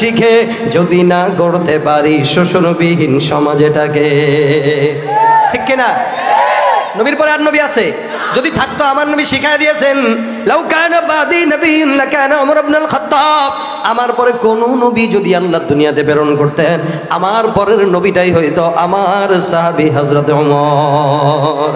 শিখে যদি না গড়তে পারি শোষণবিহীন সমাজেটাকে। ঠিক কিনা? নবীর পরে আর নবী আছে? যদি থাকতো আমার নবী শিখাই দিয়েছেন আমার পরে কোন নবী যদি আল্লাহ দুনিয়াতে প্রেরণ করতেন, আমার পরের নবীটাই হইতো আমার সাহাবি ওমর।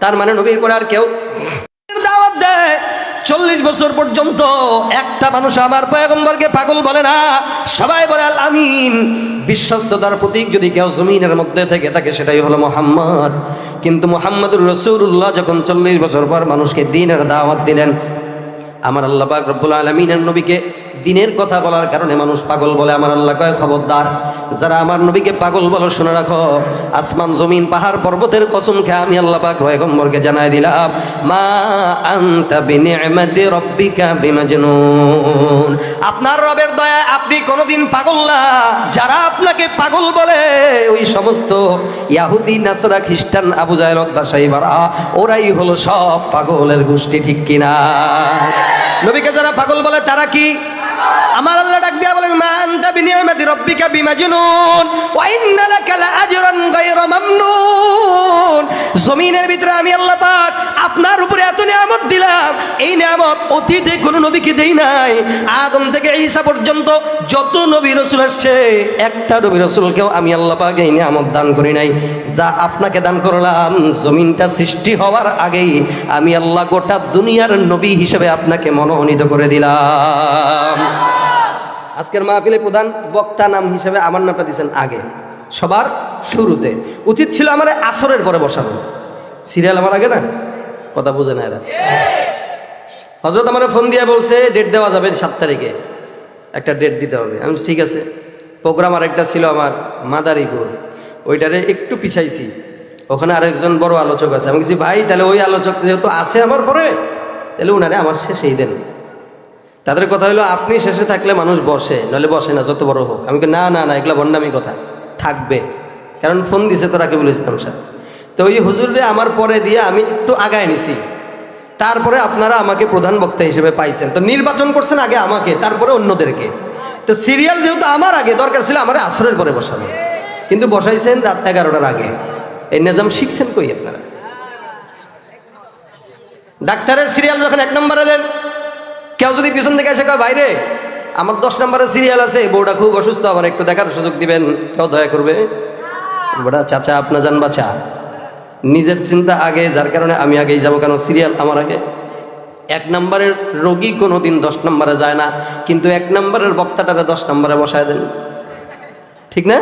তার মানে নবীর পরে আর কেউ চল্লিশ বছর পর্যন্ত একটা মানুষ আমার পয়গম্বরকে পাগল বলে না। সবাই বলে, আল আমিন। বিশ্বস্ততার প্রতীক যদি কেউ জমিনের মধ্যে থেকে থাকে, সেটাই হলো মোহাম্মদ। কিন্তু মোহাম্মদুর রসুল্লাহ যখন চল্লিশ বছর পর মানুষকে দিনের দাওয়াত দিলেন, আমার আল্লাহ রব্বুল আলমিনের নবীকে দিনের কথা বলার কারণে মানুষ পাগল বলে আমার আল্লাহ কয় খবরদার। যারা আমার নবীকে পাগল বলো, শুনে রাখো। আসমান, জমিন, পাহাড়, পর্বতের কসম খেয়ে আমি আল্লাহ পাক পয়গম্বরকে জানাই দিলাম, মা আনতা বিনিআমাতি রাব্বিকা বিমাজনুন। আপনার রবের দয়া আপনি কোনোদিন পাগল না। যারা আপনাকে পাগল বলে, ওই সমস্ত ইয়াহুদি, নাসরা, খ্রিস্টান, আবু জাহেল বাসাইবারা ওরাই হলো সব পাগলের গোষ্ঠী, ঠিক কিনা? নবীকে যারা পাগল বলে, তারা কি আমার আল্লাহ ডাক দিয়া বলেন, মা আনতা বিনিয়ামাতি রাব্বিকা বিমাজনুন, ওয়া ইন্না লাকা লাআজরান গায়রা মামনুন। জমিনের ভিতরে আমি আল্লাহ পাক আপনার উপরে এত নিয়ামত দিলাম, এই নিয়ামত অতীতে কোনো নবীকে দেই নাই। আদম থেকে ঈসা পর্যন্ত যত নবী রসুল আসছে, একটা নবী রসুলকেও আমি আল্লাহ পাক এই নিয়ামত দান করি নাই। যা আপনাকে দান করলাম, জমিনটা সৃষ্টি হওয়ার আগেই আমি আল্লাহ গোটা দুনিয়ার নবী হিসেবে আপনাকে মনোনীত করে দিলাম। আজকের মাহফিলে প্রধান বক্তা নাম হিসেবে আমার নামটা দিয়েছেন আগে, সবার শুরুতে। উচিত ছিল আমার আসরের পরে বসানো। সিরিয়াল আমার আগে না? কথা বোঝে না এরা। হজরত আমার ফোন দিয়ে বলছে ডেট দেওয়া যাবে সাত তারিখে। একটা ডেট দিতে হবে। আমি ঠিক আছে। প্রোগ্রাম আরেকটা ছিল আমার মাদারীপুর। ওইটারে একটু পিছাইছি। ওখানে আরেকজন বড় আলোচক আছে। আমি বলছি, ভাই, তাহলে ওই আলোচক যেহেতু আছে আমার পরে, তাহলে উনারে আমার শেষেই দেন। তাদের কথা হলো, আপনি শেষে থাকলে মানুষ বসে নাহলে বসে না, যত বড় হোক। আমি না না না, এগুলো বন্ডামি কথা, থাকবে। কারণ ফোন দিছে তো রাকিবুল ইসলাম সাহেব। তো ওই হুজুরে আমার পরে দিয়ে আমি একটু আগায় নিছি। তারপরে আপনারা আমাকে প্রধান বক্তা হিসেবে পাইছেন। তো নির্বাচন করছেন আগে আমাকে, তারপরে অন্যদেরকে। তো সিরিয়াল যেহেতু আমার আগে, দরকার ছিল আমার আসরের পরে বসানো। কিন্তু বসাইছেন রাত এগারোটার আগে। এই নিজাম শিখছেন কই আপনারা? ডাক্তারের সিরিয়াল যখন এক নম্বরে দেন কেউ যদি পিছন থেকে এসে কয় বাইরে আমার দশ নম্বরের সিরিয়াল আছে, বউটা খুব অসুস্থ, আমার একটু দেখার সুযোগ দিবেন। কেউ দয়া করবে? বড়া চাচা আপনার জান বাচ্চা নিজের চিন্তা আগে, যার কারণে আমি আগেই যাব কেন সিরিয়াল আমার আগে? এক নম্বরের রোগী কোনো দিন দশ নম্বরে যায় না, কিন্তু এক নম্বরের বক্তাটারে দশ নম্বরে বসায় দেন। ঠিক না?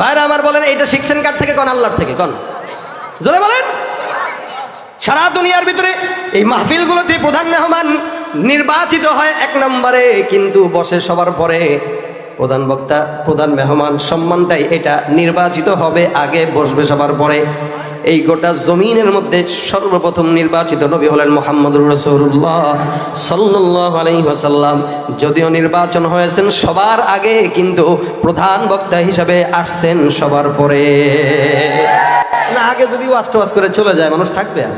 ভাইরা, আমার বলেন, এইটা শিখছেন কার থেকে? কন আল্লাহর থেকে? কন? জোরে বলেন। সারা দুনিয়ার ভিতরে এই মাহফিলগুলোতে প্রধান মেহমান নির্বাচিত হয় এক নম্বরে, কিন্তু বসে সবার পরে প্রধান বক্তা, প্রধান মেহমান, সম্মানটাই এটা, নির্বাচিত হবে, আগে বসবে সবার পরে। এই গোটা জমিনের মধ্যে সর্বপ্রথম নির্বাচিত নবী হলেন মোহাম্মদ রসুল্লাহ সাল্লাহ আলহিহাসাল্লাম যদিও নির্বাচন হয়েছেন সবার আগে, কিন্তু প্রধান বক্তা হিসাবে আসছেন সবার পরে। না, আগে যদি ওয়াজ টোয়াজ করে চলে যায়, মানুষ থাকবে আর।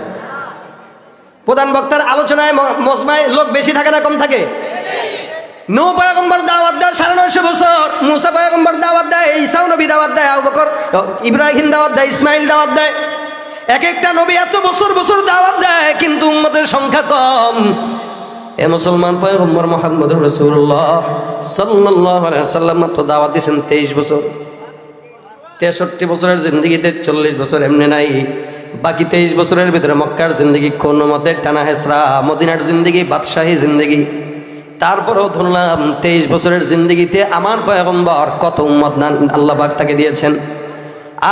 প্রধান বক্তার আলোচনায় মজমায় লোক বেশি থাকে না, কম থাকে? নৌ পয়গম্বর দাওয়াত দেয় সাড়ে নয়শো বছর, মুসা পয়গম্বর দাওয়াত দেয় ঈসাও নবী দাওয়াত দেয়, আবু বকর ইব্রাহিম দাওয়াত দেয় ইসমাইল দাওয়াত দেয়। এক একটা নবী এত বছর বছর দাওয়াত দেয়, কিন্তু উম্মতের সংখ্যা কম। এ মুসলমান পয়গম্বর মোহাম্মদ রসুল্লাহ সাল্লাহ সাল্লাম মাত্র দাওয়াত দিয়েছেন তেইশ বছর। তেষট্টি বছরের জিন্দগিতে চল্লিশ বছর এমনি নাই। বাকি তেইশ বছরের ভিতরে মক্কার জিন্দগি কোন মতে টানা হেসরা, মদিনার জিন্দগি, বাদশাহী জিন্দগি। তারপরেও ধরলাম তেইশ বছরের জিন্দগিতে আমার পয়গম্বর কত উম্মত না আল্লাহ পাক তাকে দিয়েছেন।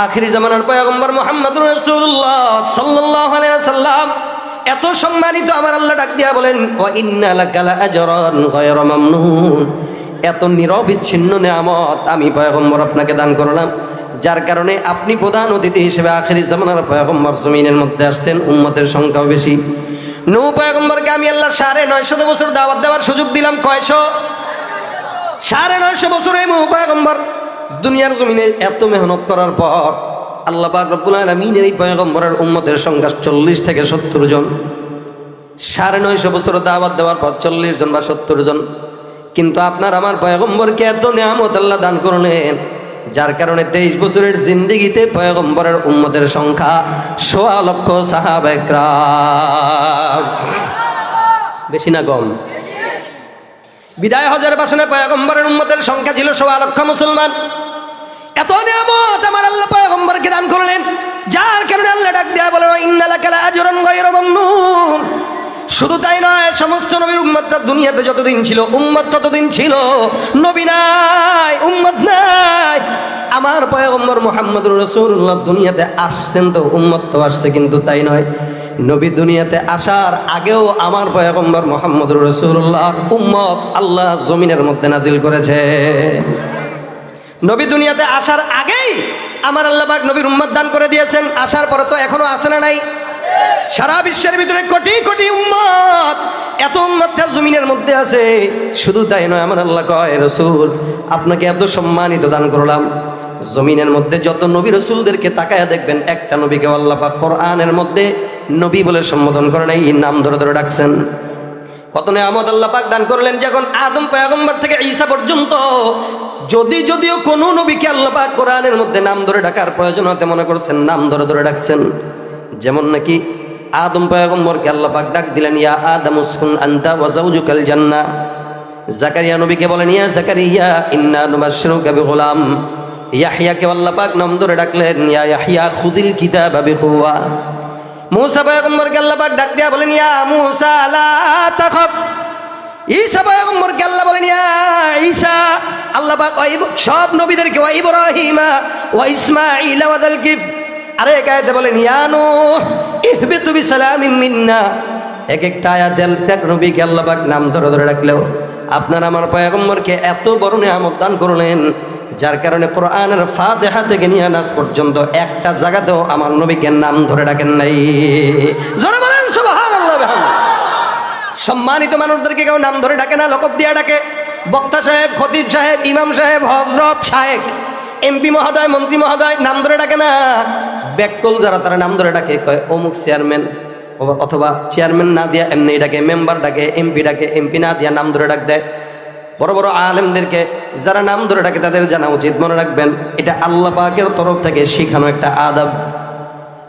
আখিরি জামানার পয়গম্বর মোহাম্মদ রসুল্লাহ সাল্লাহ সাল্লাম এত সম্মানিত আমার আল্লাহ ডাক দিয়া বলেন ও ইন্নালাকালা এত নিরবিচ্ছিন্ন নিয়ামত আমি পয়গম্বর আপনাকে দান করলাম। যার কারণে আপনি প্রধান অতিথি হিসেবে আখেরি জামানার পয়গম্বর জমিনের মধ্যে আসছেন, উম্মতের সংখ্যাও বেশি। নৌ পয়গম্বরকে আমি আল্লাহ সাড়ে নয়শত বছর দাওয়াত দেওয়ার সুযোগ দিলাম, কয়শো? সাড়ে নয়শো বছর এই নৌ পয়গম্বর দুনিয়ার জমিনে এত মেহনত করার পর আল্লাহ রব্বুল আলমিনের এই পয়গম্বরের উম্মতের সংখ্যা চল্লিশ থেকে সত্তর জন। সাড়ে নয়শো বছর দাওয়াত দেওয়ার পর চল্লিশ জন বা সত্তর জন। কিন্তু আপনার আমার পয়গম্বরকে এত নিয়ামত আল্লাহ দান করলেন। যার কারণে তেইশ বছরের জিন্দিগিতে পয়গম্বরের উম্মতের সংখ্যা সোয়া লক্ষ সাহাবেকরা বেশি না কম? বিদায় হজের বাসনে পয়গম্বরের উম্মতের সংখ্যা ছিল সোয়া লক্ষ মুসলমান। এত নিয়ামত আমার আল্লাহ পয়গম্বরকে দান করলেন। যার কারণে আল্লাহ ডাক দেয়া বলে ইন্নালাকালা আজরন গায়রা মামনুন। শুধু তাই নয়, সমস্ত নবীর উম্মতটা দুনিয়াতে যতদিন ছিল, উম্মত ততদিন ছিল। নবী নাই, উম্মত নাই। আমার পয়গম্বর মোহাম্মদ রসুল্লাহ দুনিয়াতে আসছেন তো, উম্মত তো আসছে কিন্তু তাই নয়। নবী দুনিয়াতে আসার আগেও আমার পয়গম্বর মোহাম্মদ রসুল্লাহ উম্মত আল্লাহ জমিনের মধ্যে নাজিল করেছে। নবী দুনিয়াতে আসার আগেই আমার আল্লাহবাক নবীর উম্মত দান করে দিয়েছেন। আসার পরে তো এখনও আসে না নাই। সারা বিশ্বের ভিতরে কোটি কোটি উম্মত, এত উম্মতটা জমিনের মধ্যে আছে, শুধু তাই নয়, আমার আল্লাহ কয়, রসুল, আপনাকে এত সম্মানিত দান করলাম। জমিনের মধ্যে যত নবী রসুলদেরকে তাকায়া দেখবেন, একটা নবীকে আল্লাহ পাক কোরআনের মধ্যে নবী বলে সম্বোধন করেন এই নাম ধরে ধরে ডাকছেন। কত নেয়ামত আল্লাহ পাক দান করলেন যখন আদম পয়গম্বর থেকে ঈসা পর্যন্ত। যদি, যদিও কোনো নবীকে আল্লাহ পাক কোরআনের মধ্যে নাম ধরে ডাকার প্রয়োজন হতে মনে করছেন, নাম ধরে ধরে ডাকছেন। যেমন নাকি আদম পয়গম্বরকে আল্লাহ পাক ডাক দিলেন, ইয়া আদম, উসকুন আনতা ওয়া যাওজুকাল জান্নাহ। জাকারিয়া নবীকে বলেন, ইয়া জাকারিয়া, ইন্না নুবাশশিরুকা বিগুলাম। ইয়াহইয়াকে আল্লাহ পাক নাম ধরে ডাকলেন, ইয়া ইয়াহইয়া খুদিল কিতাবা বিকুওয়া। মুসা পয়গম্বরকে আল্লাহ পাক ডাক দিয়া বলেন, ইয়া মুসা, লা তাখাফ। ঈসা পয়গম্বরকে আল্লাহ বলেন, ইয়া ঈসা। আল্লাহ পাক সব নবীদেরকে, ওয়া ইব্রাহিমা, ওয়া ইসমাঈল ওয়া দাল কিফ আরে এক আয়াতে বলেন, ইয়া নূহ, ইহবিতু বিসালামিন মিন্না। এক একটা আয়াতে এক নবীকে আল্লাহ পাক নাম ধরে ধরে ডাকলেও আপনার আমার পয়গম্বরকে এত বড় নিয়ামত দান করলেন, যার কারণে কোরআনের ফাতিহা থেকে নিয়ে নাস পর্যন্ত একটা জায়গাতেও আমার নবীকে নাম ধরে ডাকেন নাই। জোরে বলেন। সম্মানিত মানুষদেরকে কেউ নাম ধরে ডাকে না, লকব দিয়া ডাকে। বক্তা সাহেব, খতিব সাহেব, ইমাম সাহেব হজরত সাহেব, এমপি মহোদয়, মন্ত্রী মহোদয় নাম ধরে ডাকে না। ব্যাককল যারা তারা নাম ধরে ডাকে, কয় অমুক চেয়ারম্যান, অথবা চেয়ারম্যান না দিয়া এমনি ডাকে, মেম্বার ডাকে, এমপি ডাকে, এমপি না দিয়া নাম ধরে ডাক দেয়। বড় বড় আলেমদেরকে যারা নাম ধরে ডাকে, তাদের জানা উচিত মনে রাখবেন, এটা আল্লাহ পাকের তরফ থেকে শেখানো একটা আদাব।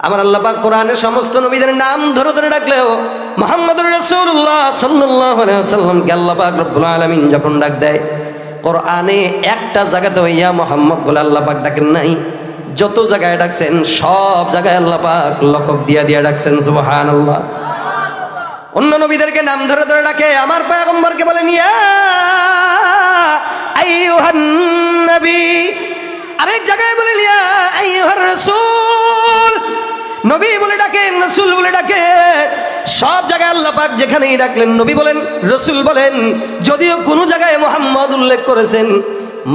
আমার আল্লাহ পাক কোরআনের সমস্ত নবীদের নাম ধরে ধরে ডাকলেও মোহাম্মদ রসুল্লাহ সাল্লাহ সাল্লামকে আল্লাহ পাক রব্বুল আলমিন যখন ডাক দেয়, কোরআনে একটা জায়গাতে ইয়া মোহাম্মদ বলে আল্লাহ পাক ডাকেন নাই। যত জায়গায় ডাকছেন, সব জায়গায় আল্লাহ পাক লকব দিয়া দিয়া ডাকছেন সুবহান আল্লাহ অন্য নবীদেরকে নাম ধরে ধরে ডাকে, আমার পয়গম্বরকে বলেন ইয়া আইয়ুহান নবী। আরেক জায়গায় বলেন ইয়া আইয়ুহার রাসূল। নবী বলে ডাকেন রসুল বলে ডাকে। সব জায়গায় আল্লাহ পাক যেখানেই ডাকলেন, নবী বলেন, রসুল বলেন, যদিও কোনো জায়গায় মোহাম্মদ উল্লেখ করেছেন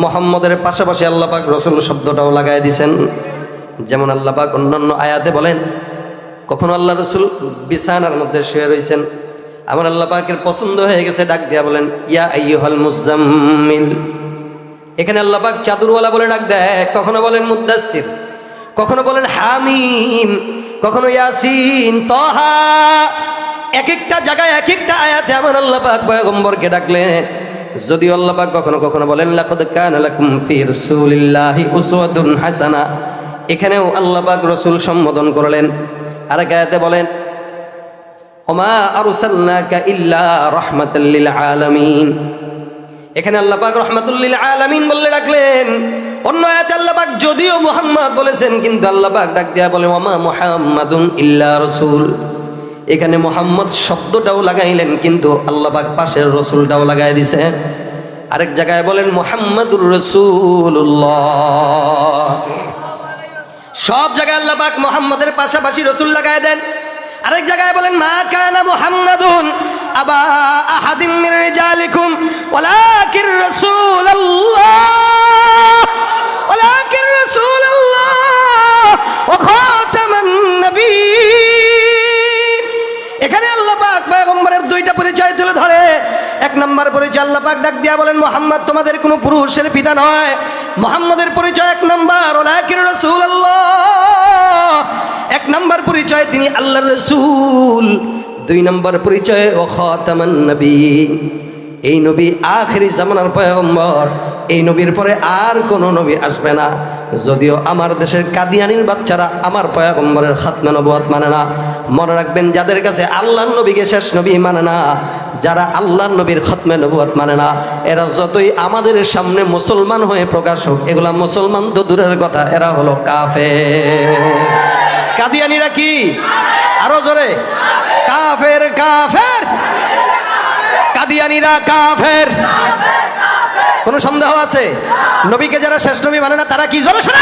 মোহাম্মদের পাশাপাশি আল্লাহ পাক রসুল শব্দটাও লাগাই দিছেন। যেমন আল্লাহ পাক অন্যান্য আয়াতে বলেন, কখনো আল্লাহ রসুল বিছানার মধ্যে শুয়ে রয়েছেন আমার আল্লাহ পাকের পছন্দ হয়ে গেছে, ডাক দিয়া বলেন, ইয়া মুজাম্মিল এখানে আল্লাহ পাক চাদুরওয়ালা বলে ডাক দেয়, কখনো বলেন মুদাসির কখনো বলেন হামিম, কখনো ইয়াসিন, তহা। এক একটা জায়গায় এক একটা আয়াতে আমার আল্লাহ পাক পয়গম্বরকে ডাকলেন যদি আল্লাহ কখনো কখনো বলেন হাসানা। এখানেও আল্লাপাক রসুল সম্বোধন করলেন। আর আয়াতে বলেন আলামিন। এখানে আল্লাহ বললে ডাকলেন। অন্য যদিও মুহাম্মদ বলেছেন, কিন্তু আল্লাহ ডাক দেয়া বলে, ওমা মুহাম্মাদুন ইল্লা রাসূল। এখানে মোহাম্মদ শব্দটাও লাগাইলেন, কিন্তু আল্লাহ পাক পাশের রসুলটাও লাগাই দিছে। আরেক জায়গায় বলেন, মোহাম্মদুর রসুল্লাহ সব জায়গায় আল্লাহ পাক মোহাম্মদের পাশাপাশি রসুল লাগাই দেন। আরেক জায়গায় বলেন, মা কানা মুহাম্মাদুন আবা আহাদিম মির রিজালিকুম ওয়ালাকির রাসূল আল্লাহ পাক ডাক দিয়া বলেন, মোহাম্মদ, তোমাদের কোনো পুরুষের পিতা নয়। মোহাম্মদের পরিচয় এক নাম্বার এক নাম্বার পরিচয় তিনি আল্লাহর রসুল। দুই নম্বর পরিচয়, ও খাতামান নবী এই নবী আখেরি জামানার পয়গম্বর। এই নবীর পরে আর কোনো নবী আসবে না। যদিও আমার দেশের কাদিয়ানির বাচ্চারা আমার পয়গম্বরের খাতমা নবুয়াত মানে না। মনে রাখবেন, যাদের কাছে আল্লাহর নবীকে শেষ নবী মানে না, যারা আল্লাহর নবীর খতমে নবুয়াত মানে না, এরা যতই আমাদের সামনে মুসলমান হয়ে প্রকাশ হোক, এগুলা মুসলমান তো দূরের কথা, এরা হলো কাফে কাদিয়ানিরা কি? আরও জোরে। কাফের কাফের। কাদিয়ানিরা কাফের। কোনো সন্দেহ আছে? নবীকে যারা শেষ নবী মানে না তারা কি জোরে শোনে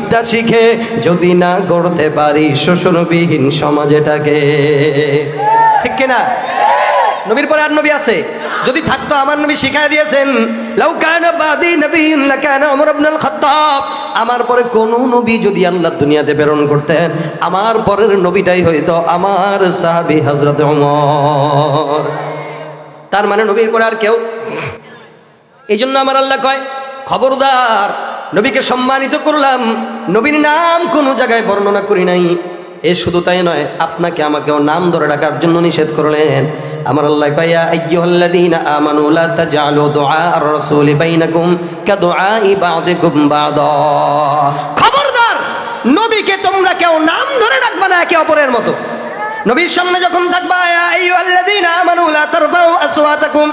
শিখে যদি না গড়তে পারি শোষণবিহীন সমাজেটাকে। ঠিক কিনা? নবীর পরে আর নবী আছে? যদি থাকতো আমার নবী শিখাই দিয়েছেন আমার পরে কোন নবী যদি আল্লাহ দুনিয়াতে প্রেরণ করতেন, আমার পরের নবীটাই হইতো আমার সাহাবী হযরত ওমর। তার মানে নবীর পরে আর কেউ? এই জন্য আমার আল্লাহ কয়, খবরদার নবীকে সম্মানিত করলাম। নবীর নাম কোনো জায়গায় বর্ণনা করি নাই। এ শুধু তাই নয়, আপনাকে আমাকেও নাম ধরে ডাকার জন্য নিষেধ করলেন। আমার আল্লাহ কয়া আইয়ুহাল্লাযীনা আমানু লা তাজআলু দুআ আর-রাসূলি বাইনাকুম কাদুআই বা'দিকুম বা'দা। খবরদার, নবীকে তোমরা কেউ নাম ধরে ডাকবা না একে অপরের মতো। নবীর সামনে যখন থাকবা ইয়া আইয়ুহাল্লাযীনা আমানু লা তারফাউ আসওয়াতাকুম।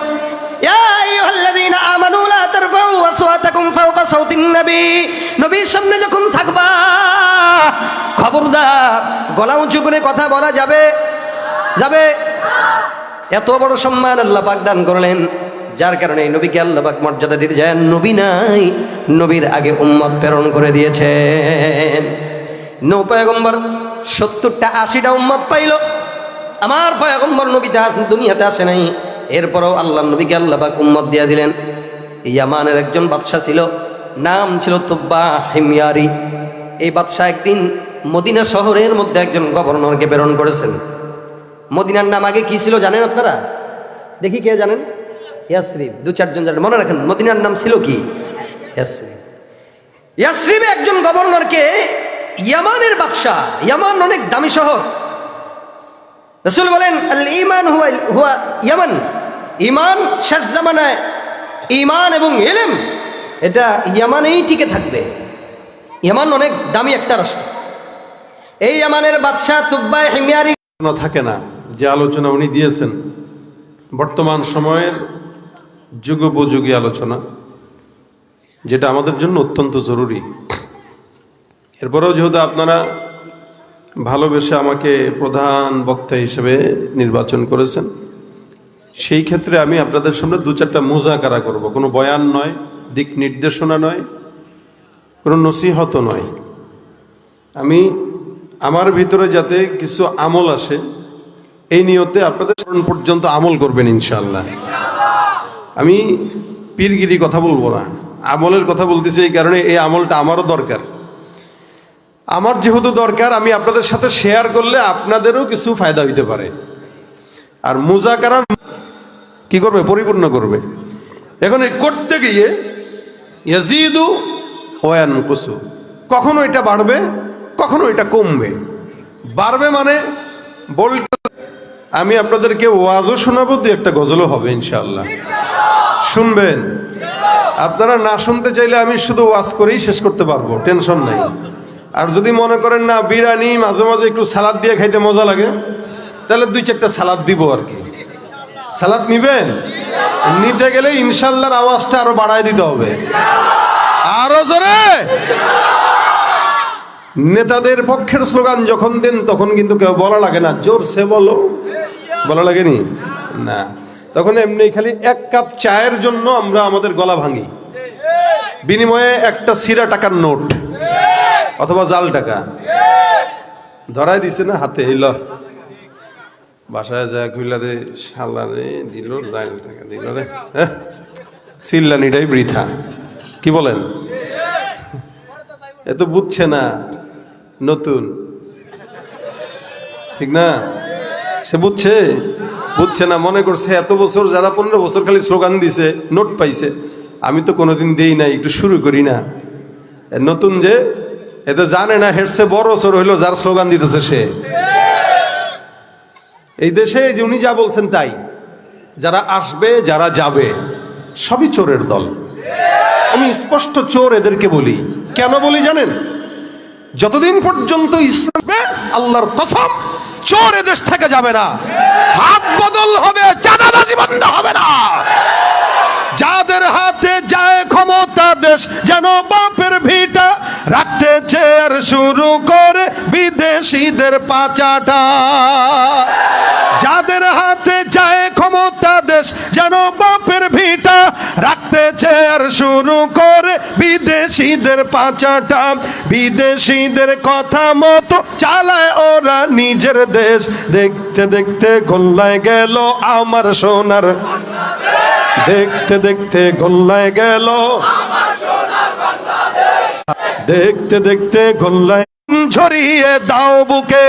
নবীর সামনে যখন থাকবা গলা উঁচু করে কথা বলা যাবে? যাবে? এত সম্মান দান করলেন। যার কারণে মর্যাদা নবী নাই, নবীর আগে উম্মত প্রেরণ করে দিয়েছেন। নৌ পয়গম্বর সত্তরটা আশিটা উম্মত পাইল। আমার পয়গম্বর নবীতে দুনিয়াতে আসে নাই। এরপরও আল্লাহ নবীকে আল্লাহ পাক উম্মত দিয়ে দিলেন। ইয়ামানের একজন বাদশা ছিল, নাম ছিল তুব্বা হিমিয়ারি। এই বাদশাহ একদিন মদিনা শহরের মধ্যে একজন গভর্নরকে প্রেরণ করেছেন। মদিনার নাম আগে কি ছিল জানেন আপনারা? দেখি কে জানেন? ইয়াসরিফ, দু চারজন জানেন। মনে রাখেন, মদিনার নাম ছিল কি? ইয়াসরিফ। ইয়াসরিফে একজন গভর্নরকে ইয়ামানের বাদশাহ, ইয়ামান অনেক দামি শহর। রসুল বলেন আল ইমান হুয়া ইয়ামান। ইমান শেষ জামানায় ইমান এবং এলেম এটা ইয়ামানেই টিকে থাকবে। ইয়ামান অনেক দামি একটা রাষ্ট্র। এই ইয়ামানের বাদশাহ তুব্বাই হিমিয়ারি থাকে না যে আলোচনা উনি দিয়েছেন। বর্তমান সময়ের যুগোপযোগী আলোচনা, যেটা আমাদের জন্য অত্যন্ত জরুরি। এরপরেও যেহেতু আপনারা ভালোবেসে আমাকে প্রধান বক্তা হিসেবে নির্বাচন করেছেন সেই ক্ষেত্রে আমি আপনাদের সামনে দু চারটা মোজাকারা করব। কোনো বয়ান নয়, দিক নির্দেশনা নয়, কোনো নসিহত নয়। আমি আমার ভিতরে যাতে কিছু আমল আসে, এই নিয়তে আপনাদের স্মরণ পর্যন্ত আমল করবেন ইনশাল্লাহ আমি পীরগিরি কথা বলব না, আমলের কথা বলতেছি এই কারণে এই আমলটা আমারও দরকার। আমার যেহেতু দরকার, আমি আপনাদের সাথে শেয়ার করলে আপনাদেরও কিছু ফায়দা হইতে পারে। আর মুজাকারা কি করবে? পরিপূর্ণ করবে। এখন এই করতে গিয়ে ইয়াজিদু ওয়ান কুসু কখনো এটা বাড়বে, কখনো এটা কমবে। বাড়বে মানে বলতে আমি আপনাদেরকে ওয়াজও শোনাবো দু একটা গজলও হবে, ইনশাআল্লাহ। শুনবেন? আপনারা না শুনতে চাইলে আমি শুধু ওয়াজ করেই শেষ করতে পারব, টেনশন নাই। আর যদি মনে করেন, না, বিরিয়ানি, মাঝে মাঝে একটু সালাদ দিয়ে খাইতে মজা লাগে, তাহলে দুই চারটা সালাদ দিব আর কি। সালাদ নিবেন? নিতে গেলে ইনশাল্লাহর আওয়াজটা আরও বাড়ায় দিতে হবে। আরও জোরে! নেতাদের পক্ষের স্লোগান যখন দেন, তখন কিন্তু কেউ বলা লাগে না। জোর সে বলো। বলা লাগেনি? না। তখন এমনি খালি এক কাপ চায়ের জন্য আমরা আমাদের গলা ভাঙি। বিনিময়ে একটা সিরা টাকার নোট। অথবা জাল টাকা। ধরাই দিছে না হাতে এল বাসায় যায় খুইলা দে রে দিল জাল টাকা, দিল রে হ্যাঁ? চিল্লানিটাই বৃথা। কি বলেন? এ তো বুঝছে না, নতুন। ঠিক না? সে বুঝছে? বুঝছে না, মনে করছে এত বছর, যারা পনেরো বছর খালি স্লোগান দিছে, নোট পাইছে। আমি তো কোনোদিন দেই নাই, একটু শুরু করি না। নতুন যে এতে জানে না হেডসে বড় বছর হইল যার স্লোগান দিতেছে সে। এই দেশে যে উনি যা বলছেন তাই। যারা আসবে, যারা যাবে, সবই চোরের দল। আমি স্পষ্ট চোর এদেরকে বলি। কেন বলি জানেন? যতদিন পর্যন্ত ইসলামে আল্লাহর কসম, চোর এদেশ থেকে যাবে না। হাত বদল হবে, চাঁদাবাজি বন্ধ হবে না। যাদের হাতে যায় ক্ষমতা দেশ, যেন বাপের ভিটা রাখতে চেয়ার শুরু করে বিদেশিদের পাচাটা। রাখতে চেয়ার শুরু করে বিদেশিদের পাচাটা। বিদেশিদের কথা মতো চালায় ওরা নিজের দেশ। দেখতে দেখতে গোল্লায় গেল আমার সোনার। দেখতে দেখতে গোল্লায় গেল দেখতে দেখতে গোল্লায় ঝরিয়ে দাও বুকে